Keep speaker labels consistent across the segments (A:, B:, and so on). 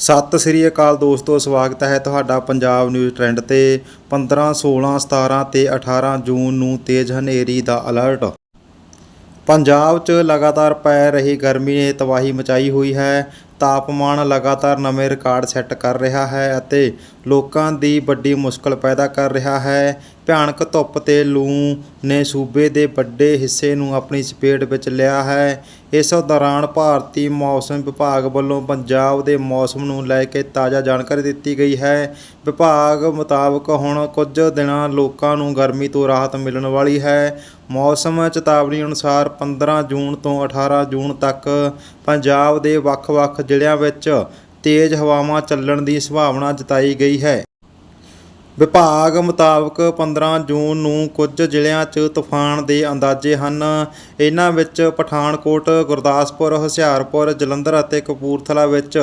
A: ਸਤਿ ਸ੍ਰੀ ਅਕਾਲ ਦੋਸਤੋ, ਸਵਾਗਤ ਹੈ ਤੁਹਾਡਾ ਪੰਜਾਬ ਨਿਊਜ਼ ਟ੍ਰੈਂਡ ਤੇ। 15 16 17 ਤੇ 18 ਜੂਨ ਨੂੰ ਤੇਜ਼ ਹਨੇਰੀ ਦਾ ਅਲਰਟ ਪੰਜਾਬ 'ਚ ਲਗਾਤਾਰ ਪੈ ਰਹੀ ਗਰਮੀ ਨੇ ਤਬਾਹੀ ਮਚਾਈ ਹੋਈ ਹੈ। ਤਾਪਮਾਨ ਲਗਾਤਾਰ ਨਵੇਂ ਰਿਕਾਰਡ ਸੈੱਟ ਕਰ ਰਿਹਾ ਹੈ ਅਤੇ ਲੋਕਾਂ ਦੀ ਵੱਡੀ ਮੁਸ਼ਕਲ ਪੈਦਾ ਕਰ ਰਿਹਾ ਹੈ। ਭਿਆਨਕ ਧੁੱਪ ਤੇ ਲੂ ਨੇ ਸੂਬੇ ਦੇ ਵੱਡੇ ਹਿੱਸੇ ਨੂੰ ਆਪਣੀ ਚਪੇਟ ਵਿੱਚ ਲਿਆ ਹੈ। ਇਸ ਦੌਰਾਨ ਭਾਰਤੀ ਮੌਸਮ ਵਿਭਾਗ ਵੱਲੋਂ ਪੰਜਾਬ ਦੇ ਮੌਸਮ ਨੂੰ ਲੈ ਕੇ ਤਾਜ਼ਾ ਜਾਣਕਾਰੀ ਦਿੱਤੀ ਗਈ ਹੈ। ਵਿਭਾਗ ਮੁਤਾਬਕ ਹੁਣ ਕੁਝ ਦਿਨਾਂ ਲੋਕਾਂ ਨੂੰ ਗਰਮੀ ਤੋਂ ਰਾਹਤ ਮਿਲਣ ਵਾਲੀ ਹੈ। ਮੌਸਮ ਚੇਤਾਵਨੀ ਅਨੁਸਾਰ 15 ਜੂਨ ਤੋਂ 18 ਜੂਨ ਤੱਕ ਪੰਜਾਬ ਦੇ ਵੱਖ-ਵੱਖ ਜ਼ਿਲ੍ਹਿਆਂ ਵਿੱਚ ਤੇਜ਼ ਹਵਾਵਾਂ ਚੱਲਣ ਦੀ ਸੰਭਾਵਨਾ ਜਤਾਈ ਗਈ ਹੈ। ਵਿਭਾਗ ਮੁਤਾਬਕ 15 ਜੂਨ ਨੂੰ ਕੁਝ ਜ਼ਿਲ੍ਹਿਆਂ 'ਚ ਤੂਫਾਨ ਦੇ ਅੰਦਾਜ਼ੇ ਹਨ। ਇਹਨਾਂ ਵਿੱਚ ਪਠਾਨਕੋਟ, ਗੁਰਦਾਸਪੁਰ, ਹੁਸ਼ਿਆਰਪੁਰ, ਜਲੰਧਰ ਅਤੇ ਕਪੂਰਥਲਾ ਵਿੱਚ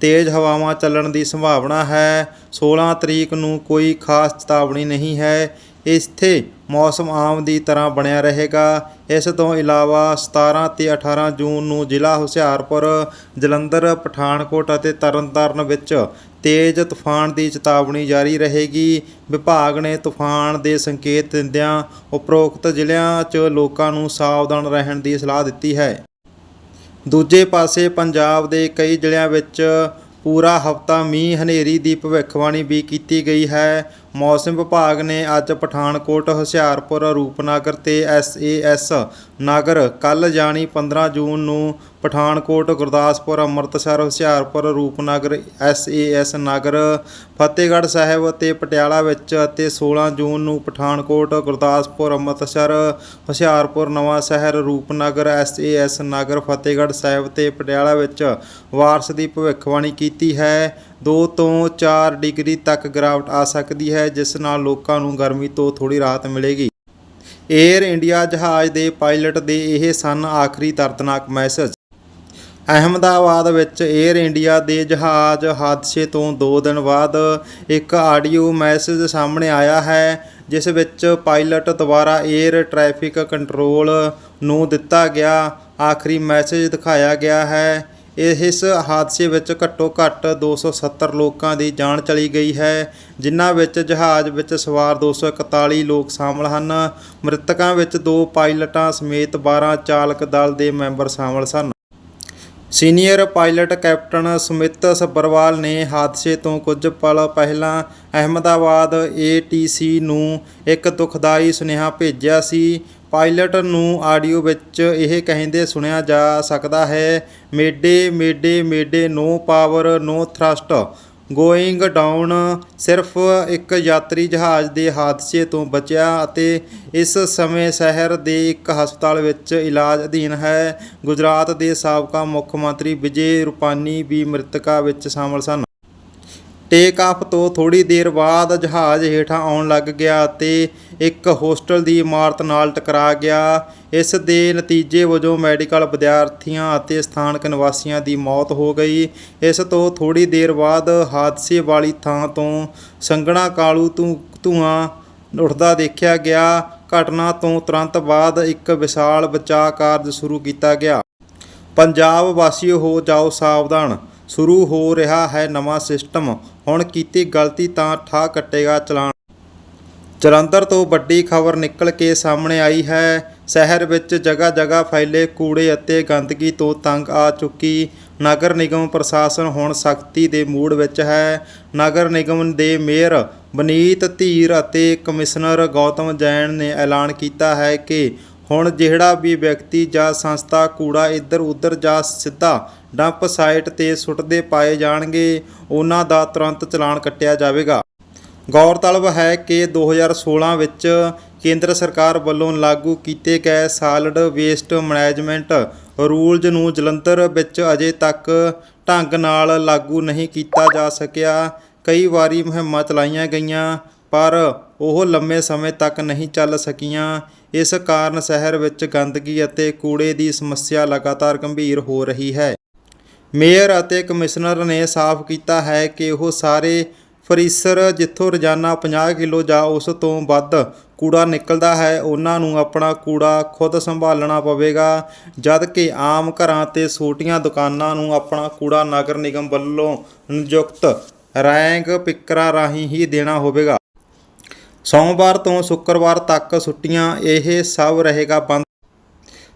A: ਤੇਜ਼ ਹਵਾਵਾਂ ਚੱਲਣ ਦੀ ਸੰਭਾਵਨਾ ਹੈ। 16 ਤਰੀਕ ਨੂੰ ਕੋਈ ਖਾਸ ਚੇਤਾਵਨੀ ਨਹੀਂ ਹੈ। ਇੱਥੇ ਮੌਸਮ ਆਮ ਦੀ ਤਰ੍ਹਾਂ ਬਣਿਆ ਰਹੇਗਾ। ਇਸ ਤੋਂ ਇਲਾਵਾ 17 ਤੇ 18 ਜੂਨ ਨੂੰ ਜ਼ਿਲ੍ਹਾ ਹੁਸ਼ਿਆਰਪੁਰ, ਜਲੰਧਰ, ਪਠਾਨਕੋਟ ਅਤੇ ਤਰਨਤਾਰਨ ਵਿੱਚ ਤੇਜ਼ ਤੂਫਾਨ ਦੀ ਚੇਤਾਵਨੀ ਜਾਰੀ ਰਹੇਗੀ। ਵਿਭਾਗ ਨੇ ਤੂਫਾਨ ਦੇ ਸੰਕੇਤ ਦਿੰਦਿਆਂ ਉਪਰੋਕਤ ਜ਼ਿਲ੍ਹਿਆਂ 'ਚ ਲੋਕਾਂ ਨੂੰ ਸਾਵਧਾਨ ਰਹਿਣ ਦੀ ਸਲਾਹ ਦਿੱਤੀ ਹੈ। ਦੂਜੇ ਪਾਸੇ ਪੰਜਾਬ ਦੇ ਕਈ ਜ਼ਿਲ੍ਹਿਆਂ ਵਿੱਚ ਪੂਰਾ ਹਫ਼ਤਾ ਮੀਂਹ ਹਨੇਰੀ ਦੀ ਭਵਿੱਖਬਾਣੀ ਵੀ ਕੀਤੀ ਗਈ ਹੈ। ਮੌਸਮ ਵਿਭਾਗ ਨੇ ਅੱਜ ਪਠਾਨਕੋਟ, ਹੁਸ਼ਿਆਰਪੁਰ, ਰੂਪਨਗਰ ਤੇ ਐਸਏਐਸ ਨਗਰ ਕੱਲ ਜਾਣੀ 15 ਜੂਨ ਨੂੰ Pathankot, Gurdaspur, Amritsar, Hoshiarpur, Rupnagar, S A S Nagar, Fatehgarh Sahib ਅਤੇ ਪਟਿਆਲਾ ਵਿੱਚ ਅਤੇ 16 ਜੂਨ ਨੂੰ Pathankot, Gurdaspur, Amritsar, Hoshiarpur, Nawan Shahr, Rupnagar, S A S Nagar, Fatehgarh Sahib ਤੇ ਪਟਿਆਲਾ ਵਿੱਚ ਵਾਰਸ ਦੀ ਭਵਿੱਖਬਾਣੀ ਕੀਤੀ ਹੈ। 2 ਤੋਂ 4 ਡਿਗਰੀ ਤੱਕ ਗਿਰਾਵਟ ਆ ਸਕਦੀ ਹੈ, ਜਿਸ ਨਾਲ ਲੋਕਾਂ ਨੂੰ ਗਰਮੀ ਤੋਂ ਥੋੜੀ ਰਾਹਤ ਮਿਲੇਗੀ। ਏਅਰ ਇੰਡੀਆ ਜਹਾਜ਼ ਦੇ ਪਾਇਲਟ ਦੇ ਇਹ ਸਨ ਆਖਰੀ ਦਰਦਨਾਕ ਮੈਸੇਜ। ਅਹਿਮਦਾਬਾਦ ਵਿੱਚ ਏਅਰ ਇੰਡੀਆ ਦੇ ਜਹਾਜ਼ ਹਾਦਸੇ ਤੋਂ 2 ਦਿਨ ਬਾਅਦ ਇੱਕ ਆਡੀਓ ਮੈਸੇਜ ਸਾਹਮਣੇ ਆਇਆ ਹੈ, ਜਿਸ ਵਿੱਚ ਪਾਇਲਟ ਦੁਆਰਾ ਏਅਰ ਟ੍ਰੈਫਿਕ ਕੰਟਰੋਲ ਨੂੰ ਦਿੱਤਾ ਗਿਆ ਆਖਰੀ ਮੈਸੇਜ ਦਿਖਾਇਆ ਗਿਆ ਹੈ। ਇਸ ਹਾਦਸੇ ਵਿੱਚ ਘੱਟੋ ਘੱਟ 270 ਲੋਕਾਂ ਦੀ ਜਾਨ ਚਲੀ ਗਈ ਹੈ, ਜਿਨ੍ਹਾਂ ਵਿੱਚ ਜਹਾਜ਼ ਵਿੱਚ ਸਵਾਰ 241 ਲੋਕ ਸ਼ਾਮਲ ਹਨ। ਮ੍ਰਿਤਕਾਂ ਵਿੱਚ ਦੋ ਪਾਇਲਟਾਂ ਸਮੇਤ 12 ਚਾਲਕ ਦਲ ਦੇ ਮੈਂਬਰ ਸ਼ਾਮਲ ਸਨ। Senior pilot captain Sumit Sabharwal ਨੇ ਹਾਦਸੇ ਤੋਂ ਕੁਝ ਪਲ ਪਹਿਲਾਂ ਅਹਿਮਦਾਬਾਦ ਏਟੀਸੀ ਨੂੰ ਇੱਕ ਦੁਖਦਾਈ ਸੁਨੇਹਾ ਭੇਜਿਆ ਸੀ। ਪਾਇਲਟ ਨੂੰ ਆਡੀਓ ਵਿੱਚ ਇਹ ਕਹਿੰਦੇ ਸੁਣਿਆ ਜਾ ਸਕਦਾ ਹੈ, mayday mayday mayday, no power, no thrust. Going down ਸਿਰਫ ਇੱਕ ਯਾਤਰੀ ਜਹਾਜ਼ ਦੇ ਹਾਦਸੇ ਤੋਂ ਬਚਿਆ ਅਤੇ ਇਸ ਸਮੇਂ ਸ਼ਹਿਰ ਦੇ ਇੱਕ ਹਸਪਤਾਲ ਵਿੱਚ ਇਲਾਜ ਅਧੀਨ ਹੈ। ਗੁਜਰਾਤ ਦੇ ਸਾਬਕਾ ਮੁੱਖ ਮੰਤਰੀ ਵਿਜੇ ਰੂਪਾਨੀ ਵੀ ਮ੍ਰਿਤਕਾਂ ਵਿੱਚ ਸ਼ਾਮਲ ਸਨ। ਟੇਕ ਆਫ ਤੋਂ ਥੋੜੀ ਦੇਰ ਬਾਅਦ ਜਹਾਜ਼ ਹੇਠਾਂ ਆਉਣ ਲੱਗ ਗਿਆ ਅਤੇ ਇੱਕ ਹੋਸਟਲ ਦੀ ਇਮਾਰਤ ਨਾਲ ਟਕਰਾ ਗਿਆ। ਇਸ ਦੇ ਨਤੀਜੇ ਵਜੋਂ ਮੈਡੀਕਲ ਵਿਦਿਆਰਥੀਆਂ ਅਤੇ ਸਥਾਨਕ ਨਿਵਾਸੀਆਂ ਦੀ ਮੌਤ ਹੋ ਗਈ। ਇਸ ਤੋਂ ਥੋੜੀ ਦੇਰ ਬਾਅਦ ਹਾਦਸੇ ਵਾਲੀ ਥਾਂ ਤੋਂ ਸੰਘਣਾ ਕਾਲੂ ਧੂ, ਧੂਆਂ ਉੱਠਦਾ ਦੇਖਿਆ ਗਿਆ। ਘਟਨਾ ਤੋਂ ਤੁਰੰਤ ਬਾਅਦ ਇੱਕ ਵਿਸ਼ਾਲ ਬਚਾਅ ਕਾਰਜ ਸ਼ੁਰੂ ਕੀਤਾ ਗਿਆ। ਪੰਜਾਬ ਵਾਸੀਓ, ਹੋ ਜਾਓ ਸਾਵਧਾਨ। ਸ਼ੁਰੂ ਹੋ ਰਿਹਾ ਹੈ ਨਵਾਂ ਸਿਸਟਮ। ਹੁਣ ਕੀਤੀ ਗਲਤੀ ਤਾਂ ਠਾ ਕੱਟੇਗਾ ਚਲਾਨ ਜਲੰਧਰ ਤੋਂ ਵੱਡੀ ਖਬਰ ਨਿਕਲ ਕੇ ਸਾਹਮਣੇ ਆਈ ਹੈ। ਸ਼ਹਿਰ ਵਿੱਚ ਜਗ੍ਹਾ ਜਗ੍ਹਾ ਫੈਲੇ ਕੂੜੇ ਅਤੇ ਗੰਦਗੀ ਤੋਂ ਤੰਗ ਆ ਚੁੱਕੀ ਨਗਰ ਨਿਗਮ ਪ੍ਰਸ਼ਾਸਨ ਹੁਣ ਸਖਤੀ ਦੇ ਮੂਡ ਵਿੱਚ ਹੈ। ਨਗਰ ਨਿਗਮ ਦੇ ਮੇਅਰ ਬਨੀਤ ਧੀਰ ਅਤੇ ਕਮਿਸ਼ਨਰ ਗੌਤਮ ਜੈਨ ਨੇ ਐਲਾਨ ਕੀਤਾ ਹੈ ਕਿ ਹੁਣ ਜਿਹੜਾ ਵੀ ਵਿਅਕਤੀ ਜਾਂ ਸੰਸਥਾ ਕੂੜਾ ਇੱਧਰ ਉੱਧਰ ਜਾਂ ਸਿੱਧਾ ਡੰਪ ਸਾਈਟ ਤੇ ਸੁੱਟਦੇ ਪਾਏ ਜਾਣਗੇ, ਉਹਨਾਂ ਦਾ ਤੁਰੰਤ ਚਲਾਨ ਕੱਟਿਆ ਜਾਵੇਗਾ। ਗੌਰਤਲਬ ਹੈ ਕਿ 2016 ਵਿੱਚ ਕੇਂਦਰ ਸਰਕਾਰ ਵੱਲੋਂ ਲਾਗੂ ਕੀਤੇ ਗਏ ਸਾਲਿਡ ਵੇਸਟ ਮੈਨੇਜਮੈਂਟ ਰੂਲਜ਼ ਨੂੰ ਜਲੰਧਰ ਵਿੱਚ ਅਜੇ ਤੱਕ ਢੰਗ ਨਾਲ ਲਾਗੂ ਨਹੀਂ ਕੀਤਾ ਜਾ ਸਕਿਆ। ਕਈ ਵਾਰੀ ਮੁਹਿੰਮਾਂ ਚਲਾਈਆਂ ਗਈਆਂ, ਪਰ ਉਹ ਲੰਮੇ ਸਮੇਂ ਤੱਕ ਨਹੀਂ ਚੱਲ ਸਕੀਆਂ। ਇਸ ਕਾਰਨ ਸ਼ਹਿਰ ਵਿੱਚ ਗੰਦਗੀ ਅਤੇ ਕੂੜੇ ਦੀ ਸਮੱਸਿਆ ਲਗਾਤਾਰ ਗੰਭੀਰ ਹੋ ਰਹੀ ਹੈ। ਮੇਅਰ ਅਤੇ ਕਮਿਸ਼ਨਰ ਨੇ ਸਾਫ਼ ਕੀਤਾ ਹੈ ਕਿ ਉਹ ਸਾਰੇ ਪਰਿਸਰ ਜਿੱਥੋਂ ਰੋਜ਼ਾਨਾ 50 ਕਿਲੋ ਜਾਂ ਉਸ ਤੋਂ ਵੱਧ ਕੂੜਾ ਨਿਕਲਦਾ ਹੈ, ਉਹਨਾਂ ਨੂੰ ਆਪਣਾ ਕੂੜਾ ਖੁਦ ਸੰਭਾਲਣਾ ਪਵੇਗਾ। ਜਦ ਕਿ ਆਮ ਘਰਾਂ ਤੇ ਛੋਟੀਆਂ ਦੁਕਾਨਾਂ ਨੂੰ ਆਪਣਾ ਕੂੜਾ ਨਗਰ ਨਿਗਮ ਵੱਲੋਂ ਨਿਯੁਕਤ ਰੈਂਕ ਪਿਕਰਾਂ ਰਾਹੀਂ ਹੀ ਦੇਣਾ ਹੋਵੇਗਾ। ਸੋਮਵਾਰ ਤੋਂ ਸ਼ੁੱਕਰਵਾਰ ਤੱਕ ਛੁੱਟੀਆਂ ਇਹ ਸਭ ਰਹੇਗਾ ਬੰਦ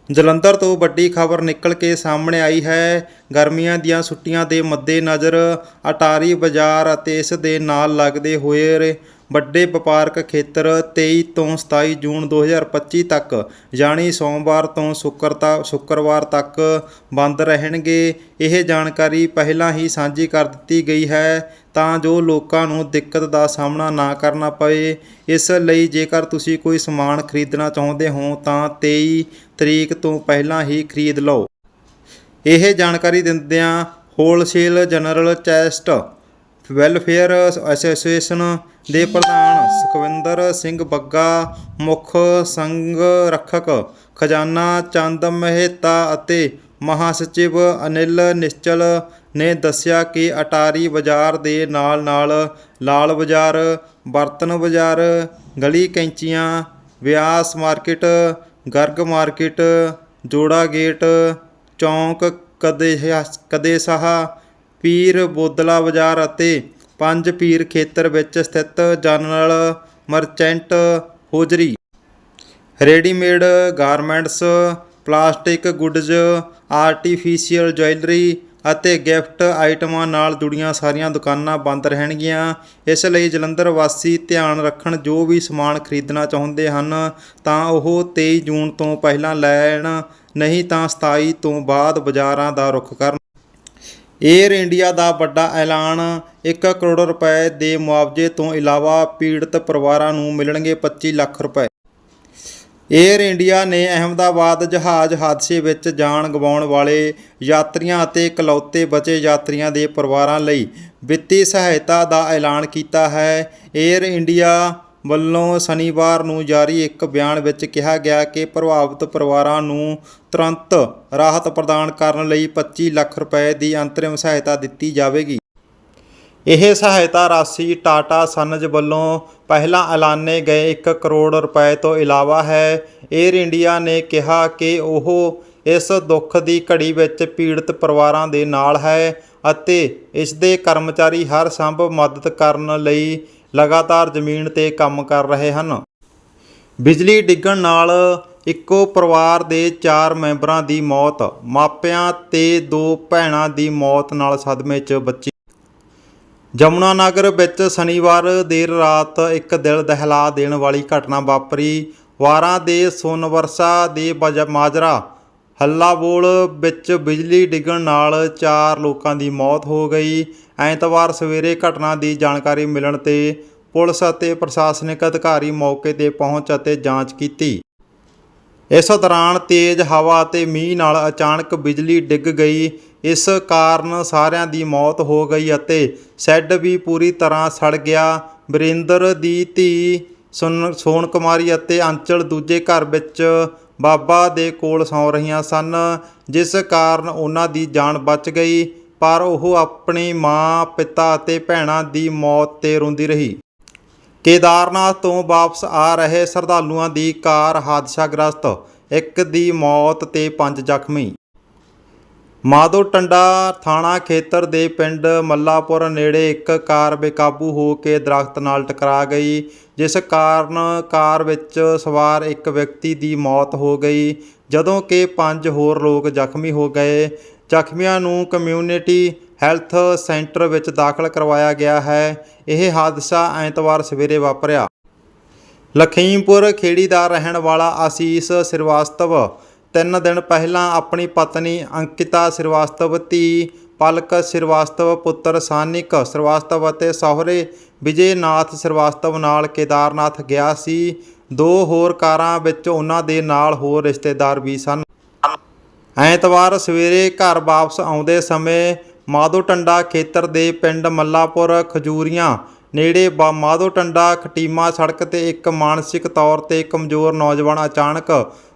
A: ਜਲੰਧਰ ਤੋਂ ਵੱਡੀ ਖਬਰ ਨਿਕਲ ਕੇ ਸਾਹਮਣੇ ਆਈ ਹੈ। ਗਰਮੀਆਂ ਦੀਆਂ ਛੁੱਟੀਆਂ ਦੇ ਮੱਦੇਨਜ਼ਰ ਅਟਾਰੀ ਬਾਜ਼ਾਰ ਅਤੇ ਇਸ ਦੇ ਨਾਲ ਲੱਗਦੇ ਹੋਏ ਵੱਡੇ ਵਪਾਰਕ ਖੇਤਰ 23 ਤੋਂ 27 ਜੂਨ 2025 ਤੱਕ, ਯਾਨੀ ਸੋਮਵਾਰ ਤੋਂ ਸ਼ੁੱਕਰਤਾ ਸ਼ੁੱਕਰਵਾਰ ਤੱਕ ਬੰਦ ਰਹਿਣਗੇ। ਇਹ ਜਾਣਕਾਰੀ ਪਹਿਲਾਂ ਹੀ ਸਾਂਝੀ ਕਰ ਦਿੱਤੀ ਗਈ ਹੈ। ਤਾਂ ਜੋ ਲੋਕਾਂ ਨੂੰ ਦਿੱਕਤ ਦਾ ਸਾਹਮਣਾ ਨਾ ਕਰਨਾ ਪਵੇ। ਇਸ ਲਈ ਜੇਕਰ ਤੁਸੀਂ ਕੋਈ ਸਮਾਨ ਖਰੀਦਣਾ ਚਾਹੁੰਦੇ ਹੋ, ਤਾਂ 23 ਤਰੀਕ ਤੋਂ ਪਹਿਲਾਂ ਹੀ ਖਰੀਦ ਲਓ। ਇਹ ਜਾਣਕਾਰੀ ਦਿੰਦਿਆਂ wholesale general chest welfare association ਦੇ ਪ੍ਰਧਾਨ ਸੁਖਵਿੰਦਰ ਸਿੰਘ ਬੱਗਾ, ਮੁੱਖ ਸੰਘ ਰੱਖਕ ਖਜ਼ਾਨਾ ਚੰਦ ਮਹਿਤਾ ਅਤੇ ਮਹਾਸਚਿਵ ਅਨਿਲ ਨਿਸ਼ਚਲ ਨੇ ਦੱਸਿਆ ਕਿ ਅਟਾਰੀ ਬਾਜ਼ਾਰ ਦੇ ਨਾਲ-ਨਾਲ ਲਾਲ ਬਾਜ਼ਾਰ, ਬਰਤਨ ਬਾਜ਼ਾਰ, ਗਲੀ ਕੈਂਚੀਆਂ, Vyas market, Garg market, Jora gate, ਚੌਂਕ, ਕਦੇ ਕਦੇ ਸਾਹ, ਪੀਰ ਬੋਦਲਾ ਬਾਜ਼ਾਰ ਅਤੇ ਪੰਜ ਪੀਰ ਖੇਤਰ ਵਿੱਚ ਸਥਿਤ general merchant hosiery. Readymade garments, plastic goods, artificial jewellery ਅਤੇ ਗਿਫਟ ਆਈਟਮਾਂ ਨਾਲ ਜੁੜੀਆਂ ਸਾਰੀਆਂ ਦੁਕਾਨਾਂ ਬੰਦ ਰਹਿਣਗੀਆਂ। ਇਸ ਲਈ ਜਲੰਧਰ ਵਾਸੀ ਧਿਆਨ ਰੱਖਣ ਜੋ ਵੀ ਸਮਾਨ ਖਰੀਦਣਾ ਚਾਹੁੰਦੇ ਹਨ, ਤਾਂ ਉਹ 23 ਜੂਨ ਤੋਂ ਪਹਿਲਾਂ ਲੈਣ, ਨਹੀਂ ਤਾਂ 27 ਤੋਂ ਬਾਅਦ ਬਾਜ਼ਾਰਾਂ ਦਾ ਰੁਖ ਕਰਨ। ਏਅਰ ਇੰਡੀਆ ਦਾ ਵੱਡਾ ਐਲਾਨ 1 ਕਰੋੜ ਰੁਪਏ ਦੇ ਮੁਆਵਜ਼ੇ ਤੋਂ ਇਲਾਵਾ ਪੀੜਤ ਪਰਿਵਾਰਾਂ ਨੂੰ ਮਿਲਣਗੇ 25 ਲੱਖ ਰੁਪਏ। ਏਅਰ ਇੰਡੀਆ ਨੇ ਅਹਿਮਦਾਬਾਦ ਜਹਾਜ਼ ਹਾਦਸੇ ਵਿੱਚ ਜਾਨ ਗਵਾਉਣ ਵਾਲੇ ਯਾਤਰੀਆਂ ਅਤੇ ਇਕਲੌਤੇ ਬਚੇ ਯਾਤਰੀਆਂ ਦੇ ਪਰਿਵਾਰਾਂ ਲਈ ਵਿੱਤੀ ਸਹਾਇਤਾ ਦਾ ਐਲਾਨ ਕੀਤਾ ਹੈ। ਏਅਰ ਇੰਡੀਆ ਵੱਲੋਂ ਸ਼ਨੀਵਾਰ ਨੂੰ ਜਾਰੀ ਇੱਕ ਬਿਆਨ ਵਿੱਚ ਕਿਹਾ ਗਿਆ ਕਿ ਪ੍ਰਭਾਵਿਤ ਪਰਿਵਾਰਾਂ ਨੂੰ ਤੁਰੰਤ ਰਾਹਤ ਪ੍ਰਦਾਨ ਕਰਨ ਲਈ 25 ਲੱਖ ਰੁਪਏ ਦੀ ਅੰਤਰਿਮ ਸਹਾਇਤਾ ਦਿੱਤੀ ਜਾਵੇਗੀ। ਇਹ ਸਹਾਇਤਾ ਰਾਸ਼ੀ ਟਾਟਾ ਸਨਜ ਵੱਲੋਂ ਪਹਿਲਾਂ ਐਲਾਨੇ ਗਏ 1 ਕਰੋੜ ਰੁਪਏ ਤੋਂ ਇਲਾਵਾ ਹੈ। ਏਅਰ ਇੰਡੀਆ ਨੇ ਕਿਹਾ ਕਿ ਉਹ ਇਸ ਦੁੱਖ ਦੀ ਘੜੀ ਵਿੱਚ ਪੀੜਤ ਪਰਿਵਾਰਾਂ ਦੇ ਨਾਲ ਹੈ ਅਤੇ ਇਸ ਦੇ ਕਰਮਚਾਰੀ ਹਰ ਸੰਭਵ ਮਦਦ ਕਰਨ ਲਈ ਲਗਾਤਾਰ ਜ਼ਮੀਨ ਤੇ ਕੰਮ ਕਰ ਰਹੇ ਹਨ। ਬਿਜਲੀ ਡਿੱਗਣ ਨਾਲ ਇੱਕੋ ਪਰਿਵਾਰ ਦੇ 4 ਮੈਂਬਰਾਂ ਦੀ ਮੌਤ, ਮਾਪਿਆਂ ਤੇ ਦੋ ਭੈਣਾਂ ਦੀ ਮੌਤ ਨਾਲ ਸਦਮੇ 'ਚ ਬੱਚੀ ਜਮੁਨਾ ਨਗਰ ਵਿੱਚ ਸ਼ਨੀਵਾਰ ਦੇਰ ਰਾਤ ਇੱਕ ਦਿਲ ਦਹਿਲਾ ਦੇਣ ਵਾਲੀ ਘਟਨਾ ਵਾਪਰੀ। ਵਾਰਾਂ ਦੇ ਸੋਨਵਰਸਾ ਦੇ ਬਜ- ਮਾਜਰਾ ਹੱਲਾਬੋਲ ਵਿੱਚ ਬਿਜਲੀ ਡਿੱਗਣ ਨਾਲ 4 ਲੋਕਾਂ ਦੀ ਮੌਤ ਹੋ ਗਈ। ਐਤਵਾਰ ਸਵੇਰੇ ਘਟਨਾ ਦੀ ਜਾਣਕਾਰੀ ਮਿਲਣ ਤੇ ਪੁਲਿਸ ਅਤੇ ਪ੍ਰਸ਼ਾਸਨਿਕ ਅਧਿਕਾਰੀ ਮੌਕੇ ਤੇ ਪਹੁੰਚ ਅਤੇ ਜਾਂਚ ਕੀਤੀ। ਇਸ ਦੌਰਾਨ ਤੇਜ਼ ਹਵਾ ਅਤੇ ਮੀਂਹ ਨਾਲ ਅਚਾਨਕ ਬਿਜਲੀ ਡਿੱਗ ਗਈ। ਇਸ ਕਾਰਨ ਸਾਰਿਆਂ ਦੀ ਮੌਤ ਹੋ ਗਈ ਅਤੇ ਸ਼ੈੱਡ ਵੀ ਪੂਰੀ ਤਰ੍ਹਾਂ ਸੜ ਗਿਆ। ਵਰਿੰਦਰ ਦੀ ਧੀ ਸੁਨ ਸੋਨ ਕੁਮਾਰੀ ਅਤੇ ਅੰਚਲ ਦੂਜੇ ਘਰ ਵਿੱਚ ਬਾਬਾ ਦੇ ਕੋਲ ਸੌਂ ਰਹੀਆਂ ਸਨ, ਜਿਸ ਕਾਰਨ ਉਹਨਾਂ ਦੀ ਜਾਨ ਬਚ ਗਈ, ਪਰ ਉਹ ਆਪਣੀ ਮਾਂ, ਪਿਤਾ ਅਤੇ ਭੈਣਾਂ ਦੀ ਮੌਤ ਤੇ ਰੋਂਦੀ ਰਹੀ। ਕੇਦਾਰਨਾਥ ਤੋਂ ਵਾਪਸ ਆ ਰਹੇ ਸ਼ਰਧਾਲੂਆਂ ਦੀ ਕਾਰ ਹਾਦਸਾਗ੍ਰਸਤ। ਇੱਕ ਦੀ ਮੌਤ ਤੇ ਪੰਜ ਜ਼ਖਮੀ। ਮਾਧੋ ਟੰਡਾ ਥਾਣਾ ਖੇਤਰ ਦੇ ਪਿੰਡ ਮੱਲਾਪੁਰ ਨੇੜੇ ਇੱਕ ਕਾਰ ਬੇਕਾਬੂ ਹੋ ਕੇ ਦਰਖਤ ਨਾਲ ਟਕਰਾ ਗਈ, ਜਿਸ ਕਾਰਨ ਕਾਰ ਵਿੱਚ ਸਵਾਰ ਇੱਕ ਵਿਅਕਤੀ ਦੀ ਮੌਤ ਹੋ ਗਈ। ਜਦੋਂ ਕਿ ਪੰਜ ਹੋਰ ਲੋਕ ਜ਼ਖਮੀ ਹੋ ਗਏ। ਜ਼ਖਮੀਆਂ ਨੂੰ ਕਮਿਊਨਿਟੀ ਹੈਲਥ ਸੈਂਟਰ ਵਿੱਚ ਦਾਖਲ ਕਰਵਾਇਆ ਗਿਆ ਹੈ। ਇਹ ਹਾਦਸਾ ਐਤਵਾਰ ਸਵੇਰੇ ਵਾਪਰਿਆ। ਲਖੀਮਪੁਰ ਖੇੜੀ ਦਾ ਰਹਿਣ ਵਾਲਾ ਆਸੀਸ ਸ੍ਰੀਵਾਸਤਵ ਤਿੰਨ ਦਿਨ ਪਹਿਲਾਂ ਆਪਣੀ ਪਤਨੀ ਅੰਕਿਤਾ ਸ੍ਰੀਵਾਸਤਵ, ਧੀ ਪਲਕ ਸ੍ਰੀਵਾਸਤਵ, ਪੁੱਤਰ ਸਾਨਿਕ ਸ੍ਰੀਵਾਸਤਵ ਅਤੇ ਸਹੁਰੇ ਵਿਜੇਨਾਥ ਸ੍ਰੀਵਾਸਤਵ ਨਾਲ ਕੇਦਾਰਨਾਥ ਗਿਆ ਸੀ। ਦੋ ਹੋਰ ਕਾਰਾਂ ਵਿੱਚ ਉਹਨਾਂ ਦੇ ਨਾਲ ਹੋਰ ਰਿਸ਼ਤੇਦਾਰ ਵੀ ਸਨ। ਐਤਵਾਰ ਸਵੇਰੇ ਘਰ ਵਾਪਸ ਆਉਂਦੇ ਸਮੇਂ ਮਾਧੋ ਟੰਡਾ ਖੇਤਰ ਦੇ ਪਿੰਡ ਮੱਲਾਪੁਰ, ਖਜੂਰੀਆਂ ਨੇੜੇ ਬਾ ਮਾਧੋ ਟੰਡਾ ਖਟੀਮਾ ਸੜਕ ਤੇ ਇੱਕ ਮਾਨਸਿਕ ਤੌਰ ਤੇ ਕਮਜ਼ੋਰ ਨੌਜਵਾਨ ਅਚਾਨਕ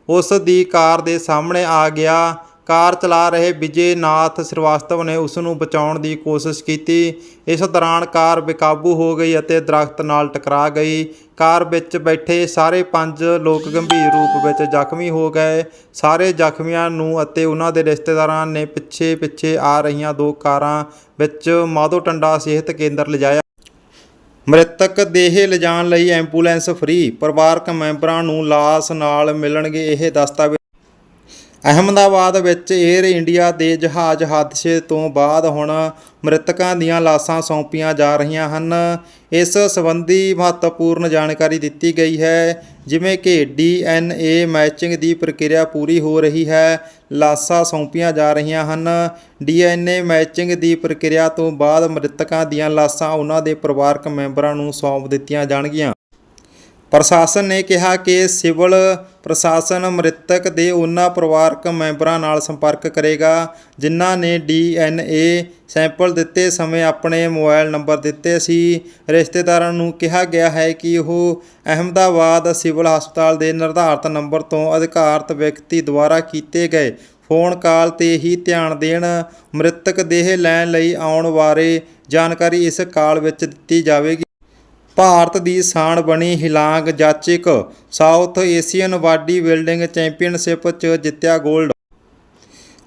A: ਉਸ ਦੀ ਕਾਰ ਦੇ ਸਾਹਮਣੇ ਆ ਗਿਆ। ਕਾਰ ਚਲਾ ਰਹੇ ਵਿਜੇ ਨਾਥ ਸ੍ਰੀਵਾਸਤਵ ਨੇ ਉਸ ਨੂੰ ਬਚਾਉਣ ਦੀ ਕੋਸ਼ਿਸ਼ ਕੀਤੀ। ਇਸ ਦੌਰਾਨ ਕਾਰ ਬੇਕਾਬੂ ਹੋ ਗਈ ਅਤੇ ਦਰਖਤ ਨਾਲ ਟਕਰਾ ਗਈ। ਕਾਰ ਵਿੱਚ ਬੈਠੇ ਸਾਰੇ ਪੰਜ ਲੋਕ ਗੰਭੀਰ ਰੂਪ ਵਿੱਚ ਜ਼ਖਮੀ ਹੋ ਗਏ। ਸਾਰੇ ਜ਼ਖਮੀਆਂ ਨੂੰ ਅਤੇ ਉਹਨਾਂ ਦੇ ਰਿਸ਼ਤੇਦਾਰਾਂ ਨੇ ਪਿੱਛੇ ਪਿੱਛੇ ਆ ਰਹੀਆਂ ਦੋ ਕਾਰਾਂ ਵਿੱਚ ਮਾਧੋ ਟੰਡਾ ਸਿਹਤ ਕੇਂਦਰ ਲਿਜਾਇਆ। ਮ੍ਰਿਤਕ ਦੇਹ ਲਿਜਾਣ ਲਈ ਐਂਬੂਲੈਂਸ ਫ੍ਰੀ ਪਰਿਵਾਰਕ ਮੈਂਬਰਾਂ ਨੂੰ ਲਾਸ਼ ਨਾਲ ਮਿਲਣਗੇ ਇਹ ਦਸਤਾਵੇਜ਼। ਅਹਿਮਦਾਬਾਦ ਵਿੱਚ 에ਅਰ ਇੰਡੀਆ ਦੇ ਜਹਾਜ਼ ਹਾਦਸੇ ਤੋਂ ਬਾਅਦ ਹੁਣ ਮ੍ਰਿਤਕਾਂ ਦੀਆਂ ਲਾਸ਼ਾਂ ਸੌਂਪੀਆਂ ਜਾ ਰਹੀਆਂ ਹਨ। ਇਸ ਸੰਬੰਧੀ ਮਹੱਤਵਪੂਰਨ ਜਾਣਕਾਰੀ ਦਿੱਤੀ ਗਈ ਹੈ, ਜਿਵੇਂ ਕਿ ਡੀਐਨਏ ਮੈਚਿੰਗ ਦੀ ਪ੍ਰਕਿਰਿਆ ਪੂਰੀ ਹੋ ਰਹੀ ਹੈ, ਲਾਸ਼ਾਂ ਸੌਂਪੀਆਂ ਜਾ ਰਹੀਆਂ ਹਨ। ਡੀਐਨਏ ਮੈਚਿੰਗ ਦੀ ਪ੍ਰਕਿਰਿਆ ਤੋਂ ਬਾਅਦ ਮ੍ਰਿਤਕਾਂ ਦੀਆਂ ਲਾਸ਼ਾਂ ਉਹਨਾਂ ਦੇ ਪਰਿਵਾਰਕ ਮੈਂਬਰਾਂ ਨੂੰ ਸੌਂਪ ਦਿੱਤੀਆਂ ਜਾਣਗੀਆਂ। ਪ੍ਰਸ਼ਾਸਨ ਨੇ ਕਿਹਾ ਕਿ ਸਿਵਲ ਪ੍ਰਸ਼ਾਸਨ ਮ੍ਰਿਤਕ ਦੇ ਉਹਨਾਂ ਪਰਿਵਾਰਕ ਮੈਂਬਰਾਂ ਨਾਲ ਸੰਪਰਕ ਕਰੇਗਾ, ਜਿਨ੍ਹਾਂ ਨੇ ਡੀਐਨਏ ਸੈਂਪਲ ਦਿੱਤੇ ਸਮੇਂ ਆਪਣੇ ਮੋਬਾਈਲ ਨੰਬਰ ਦਿੱਤੇ ਸੀ। ਰਿਸ਼ਤੇਦਾਰਾਂ ਨੂੰ ਕਿਹਾ ਗਿਆ ਹੈ ਕਿ ਉਹ ਅਹਿਮਦਾਬਾਦ ਸਿਵਲ ਹਸਪਤਾਲ ਦੇ ਨਿਰਧਾਰਤ ਨੰਬਰ ਤੋਂ ਅਧਿਕਾਰਤ ਵਿਅਕਤੀ ਦੁਆਰਾ ਕੀਤੇ ਗਏ ਫੋਨ ਕਾਲ ਤੇ ਹੀ ਧਿਆਨ ਦੇਣ, ਮ੍ਰਿਤਕ ਦੇਹ ਲੈਣ ਲਈ ਆਉਣ ਬਾਰੇ ਜਾਣਕਾਰੀ ਇਸ ਕਾਲ ਵਿੱਚ ਦਿੱਤੀ ਜਾਵੇਗੀ। ਭਾਰਤ ਦੀ ਸਾਨ ਬਣੀ Hilang Yajik, South Asian body building championship 'ਚ ਜਿੱਤਿਆ 골ਡ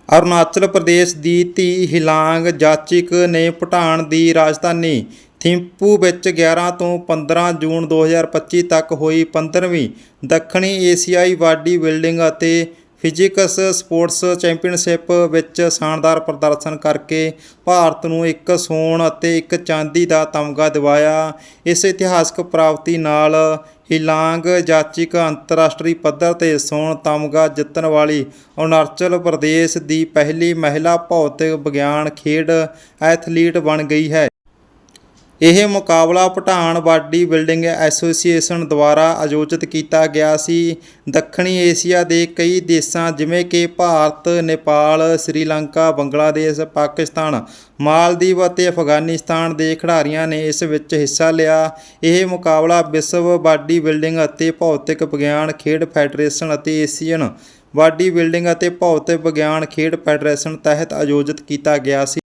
A: ਅਰੁਣਾਚਲ ਪ੍ਰਦੇਸ਼ ਦੀ ਧੀ ਹਿਲਾਂਗ ਜਾਚਿਕ ਨੇ ਭੂਟਾਨ ਦੀ ਰਾਜਧਾਨੀ ਥਿੰਪੂ ਵਿੱਚ 11 ਤੋਂ 15 ਜੂਨ 2025 ਤੱਕ ਹੋਈ 15ਵੀਂ ਦੱਖਣੀ ਏਸ਼ੀਆਈ ਬਾਡੀ ਬਿਲਡਿੰਗ ਅਤੇ ਫਿਜ਼ਿਕਸ ਸਪੋਰਟਸ ਚੈਂਪੀਅਨਸ਼ਿਪ ਵਿੱਚ ਸ਼ਾਨਦਾਰ ਪ੍ਰਦਰਸ਼ਨ ਕਰਕੇ ਭਾਰਤ ਨੂੰ ਇੱਕ ਸੋਨ ਅਤੇ ਇੱਕ ਚਾਂਦੀ ਦਾ ਤਮਗਾ ਦਿਵਾਇਆ। ਇਸ ਇਤਿਹਾਸਕ ਪ੍ਰਾਪਤੀ ਨਾਲ ਹਿਲਾਂਗ ਜਾਚਿਕ ਅੰਤਰਰਾਸ਼ਟਰੀ ਪੱਧਰ ਤੇ ਸੋਨ ਤਮਗਾ ਜਿੱਤਣ ਵਾਲੀ ਅਰੁਣਾਚਲ ਪ੍ਰਦੇਸ਼ ਦੀ ਪਹਿਲੀ ਮਹਿਲਾ ਭੌਤਿਕ ਵਿਗਿਆਨ ਖੇਡ ਐਥਲੀਟ ਬਣ ਗਈ ਹੈ। ਇਹ ਮੁਕਾਬਲਾ ਭੂਟਾਨ ਬਾਡੀ ਬਿਲਡਿੰਗ ਐਸੋਸੀਏਸ਼ਨ ਦੁਆਰਾ ਆਯੋਜਿਤ ਕੀਤਾ ਗਿਆ ਸੀ। ਦੱਖਣੀ ਏਸ਼ੀਆ ਦੇ ਕਈ ਦੇਸ਼ਾਂ ਜਿਵੇਂ ਕਿ ਭਾਰਤ, ਨੇਪਾਲ, ਸ੍ਰੀਲੰਕਾ, ਬੰਗਲਾਦੇਸ਼, ਪਾਕਿਸਤਾਨ, ਮਾਲਦੀਵ ਅਤੇ ਅਫਗਾਨਿਸਤਾਨ ਦੇ ਖਿਡਾਰੀਆਂ ਨੇ ਇਸ ਵਿੱਚ ਹਿੱਸਾ ਲਿਆ। ਇਹ ਮੁਕਾਬਲਾ ਵਿਸ਼ਵ ਬਾਡੀ ਬਿਲਡਿੰਗ ਅਤੇ ਭੌਤਿਕ ਵਿਗਿਆਨ ਖੇਡ ਫੈਡਰੇਸ਼ਨ ਅਤੇ ਏਸ਼ੀਅਨ ਬਾਡੀ ਬਿਲਡਿੰਗ ਅਤੇ ਭੌਤਿਕ ਵਿਗਿਆਨ ਖੇਡ ਫੈਡਰੇਸ਼ਨ ਤਹਿਤ ਆਯੋਜਿਤ ਕੀਤਾ ਗਿਆ ਸੀ।